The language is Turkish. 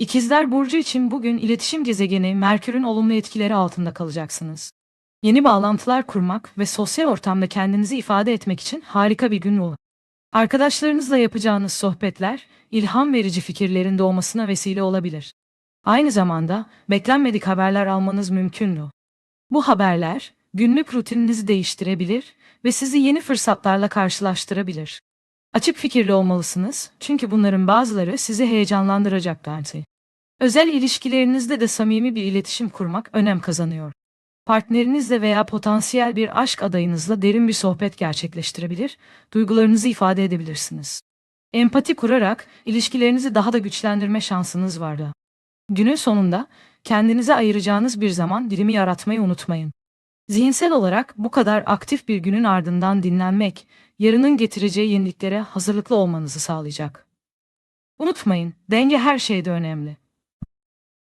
İkizler Burcu için bugün iletişim gezegeni Merkür'ün olumlu etkileri altında kalacaksınız. Yeni bağlantılar kurmak ve sosyal ortamda kendinizi ifade etmek için harika bir gün bu. Arkadaşlarınızla yapacağınız sohbetler, ilham verici fikirlerin doğmasına vesile olabilir. Aynı zamanda beklenmedik haberler almanız mümkün bu. Haberler, günlük rutininizi değiştirebilir ve sizi yeni fırsatlarla karşılaştırabilir. Açık fikirli olmalısınız çünkü bunların bazıları sizi heyecanlandıracak. Özel ilişkilerinizde de samimi bir iletişim kurmak önem kazanıyor. Partnerinizle veya potansiyel bir aşk adayınızla derin bir sohbet gerçekleştirebilir, duygularınızı ifade edebilirsiniz. Empati kurarak ilişkilerinizi daha da güçlendirme şansınız var da. Günün sonunda kendinize ayıracağınız bir zaman dilimi yaratmayı unutmayın. Zihinsel olarak bu kadar aktif bir günün ardından dinlenmek, yarının getireceği yeniliklere hazırlıklı olmanızı sağlayacak. Unutmayın, denge her şeyde önemli.